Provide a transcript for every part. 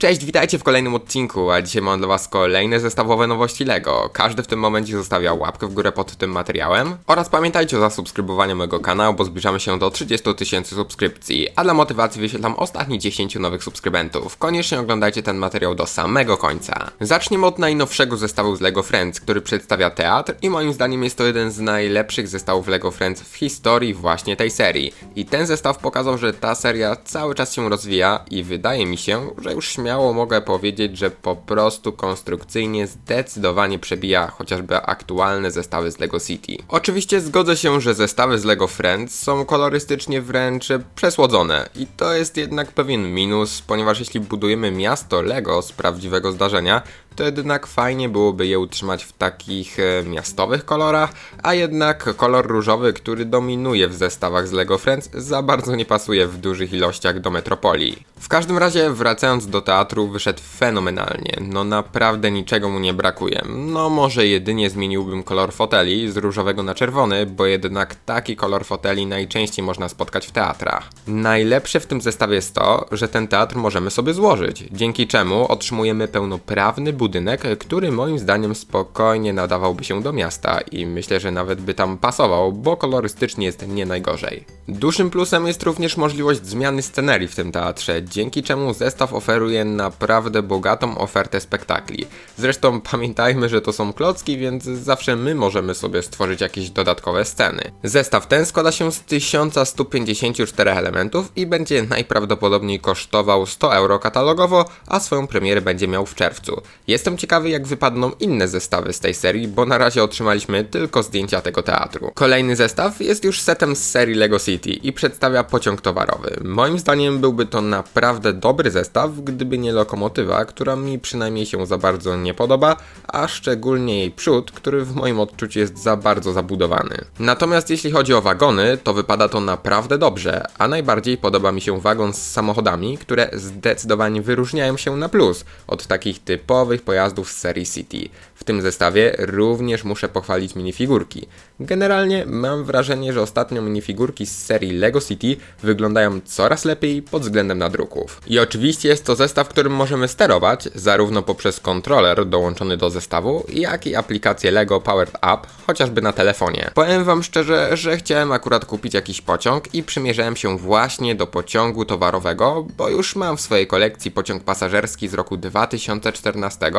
Cześć, witajcie w kolejnym odcinku, a dzisiaj mam dla was kolejne zestawowe nowości LEGO. Każdy w tym momencie zostawia łapkę w górę pod tym materiałem oraz pamiętajcie o zasubskrybowaniu mojego kanału, bo zbliżamy się do 30 tysięcy subskrypcji, a dla motywacji wyświetlam ostatnie 10 nowych subskrybentów. Koniecznie oglądajcie ten materiał do samego końca. Zaczniemy od najnowszego zestawu z LEGO Friends, który przedstawia teatr i moim zdaniem jest to jeden z najlepszych zestawów LEGO Friends w historii właśnie tej serii. I ten zestaw pokazał, że ta seria cały czas się rozwija i wydaje mi się, że już śmiało mogę powiedzieć, że po prostu konstrukcyjnie zdecydowanie przebija chociażby aktualne zestawy z LEGO City. Oczywiście zgodzę się, że zestawy z LEGO Friends są kolorystycznie wręcz przesłodzone i to jest jednak pewien minus, ponieważ jeśli budujemy miasto LEGO z prawdziwego zdarzenia, to jednak fajnie byłoby je utrzymać w takich e, miastowych kolorach, a jednak kolor różowy, który dominuje w zestawach z LEGO Friends, za bardzo nie pasuje w dużych ilościach do Metropolii. W każdym razie, wracając do teatru, wyszedł fenomenalnie. No naprawdę niczego mu nie brakuje. No może jedynie zmieniłbym kolor foteli z różowego na czerwony, bo jednak taki kolor foteli najczęściej można spotkać w teatrach. Najlepsze w tym zestawie jest to, że ten teatr możemy sobie złożyć, dzięki czemu otrzymujemy pełnoprawny budynek, który moim zdaniem spokojnie nadawałby się do miasta i myślę, że nawet by tam pasował, bo kolorystycznie jest nie najgorzej. Dużym plusem jest również możliwość zmiany scenerii w tym teatrze, dzięki czemu zestaw oferuje naprawdę bogatą ofertę spektakli. Zresztą pamiętajmy, że to są klocki, więc zawsze my możemy sobie stworzyć jakieś dodatkowe sceny. Zestaw ten składa się z 1154 elementów i będzie najprawdopodobniej kosztował 100 euro katalogowo, a swoją premierę będzie miał w czerwcu. Jestem ciekawy jak wypadną inne zestawy z tej serii, bo na razie otrzymaliśmy tylko zdjęcia tego teatru. Kolejny zestaw jest już setem z serii LEGO City i przedstawia pociąg towarowy. Moim zdaniem byłby to naprawdę dobry zestaw, gdyby nie lokomotywa, która mi przynajmniej się za bardzo nie podoba, a szczególnie jej przód, który w moim odczuciu jest za bardzo zabudowany. Natomiast jeśli chodzi o wagony, to wypada to naprawdę dobrze, a najbardziej podoba mi się wagon z samochodami, które zdecydowanie wyróżniają się na plus od takich typowych pojazdów z serii City. W tym zestawie również muszę pochwalić minifigurki. Generalnie mam wrażenie, że ostatnio minifigurki z serii LEGO City wyglądają coraz lepiej pod względem nadruków. I oczywiście jest to zestaw, którym możemy sterować, zarówno poprzez kontroler dołączony do zestawu, jak i aplikację LEGO Powered Up, chociażby na telefonie. Powiem wam szczerze, że chciałem akurat kupić jakiś pociąg i przymierzałem się właśnie do pociągu towarowego, bo już mam w swojej kolekcji pociąg pasażerski z roku 2014,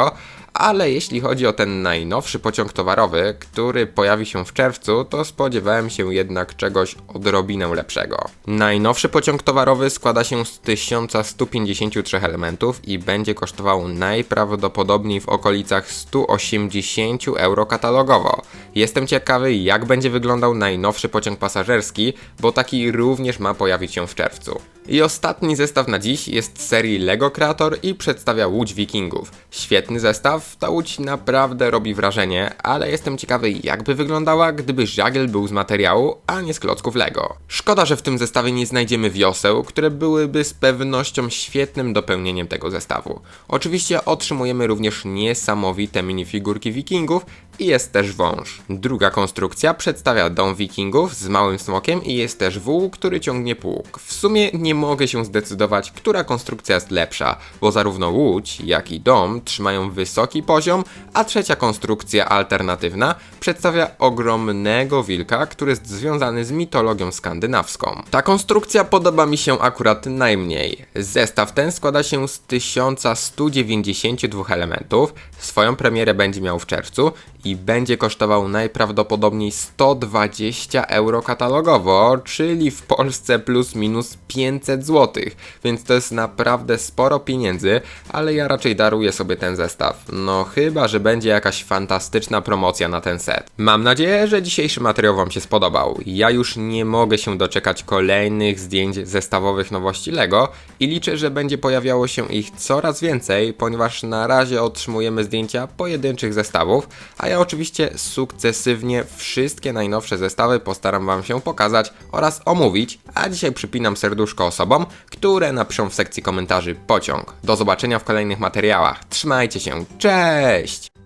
ale jeśli chodzi o ten najnowszy pociąg towarowy, który pojawi się w czerwcu, to spodziewałem się jednak czegoś odrobinę lepszego. Najnowszy pociąg towarowy składa się z 1153 elementów i będzie kosztował najprawdopodobniej w okolicach 180 euro katalogowo. Jestem ciekawy, jak będzie wyglądał najnowszy pociąg pasażerski, bo taki również ma pojawić się w czerwcu. I ostatni zestaw na dziś jest serii LEGO Creator i przedstawia Łódź Wikingów. Świetny zestaw, ta łódź naprawdę robi wrażenie, ale jestem ciekawy jakby wyglądała, gdyby żagiel był z materiału, a nie z klocków LEGO. Szkoda, że w tym zestawie nie znajdziemy wioseł, które byłyby z pewnością świetnym dopełnieniem tego zestawu. Oczywiście otrzymujemy również niesamowite minifigurki Wikingów i jest też wąż. Druga konstrukcja przedstawia dom Wikingów z małym smokiem i jest też wół, który ciągnie pług. W sumie nie mogę się zdecydować, która konstrukcja jest lepsza, bo zarówno łódź, jak i dom trzymają wysoki poziom, a trzecia konstrukcja alternatywna przedstawia ogromnego wilka, który jest związany z mitologią skandynawską. Ta konstrukcja podoba mi się akurat najmniej. Zestaw ten składa się z 1192 elementów, swoją premierę będzie miał w czerwcu i będzie kosztował najprawdopodobniej 120 euro katalogowo, czyli w Polsce plus minus 500 zł, więc to jest naprawdę sporo pieniędzy, ale ja raczej daruję sobie ten zestaw. No chyba, że będzie jakaś fantastyczna promocja na ten set. Mam nadzieję, że dzisiejszy materiał Wam się spodobał. Ja już nie mogę się doczekać kolejnych zdjęć zestawowych nowości LEGO i liczę, że będzie pojawiało się ich coraz więcej, ponieważ na razie otrzymujemy zdjęcia pojedynczych zestawów, a ja oczywiście sukcesywnie wszystkie najnowsze zestawy postaram Wam się pokazać oraz omówić, a dzisiaj przypinam serduszko osobom, które napiszą w sekcji komentarzy pociąg. Do zobaczenia w kolejnych materiałach. Trzymajcie się, cześć!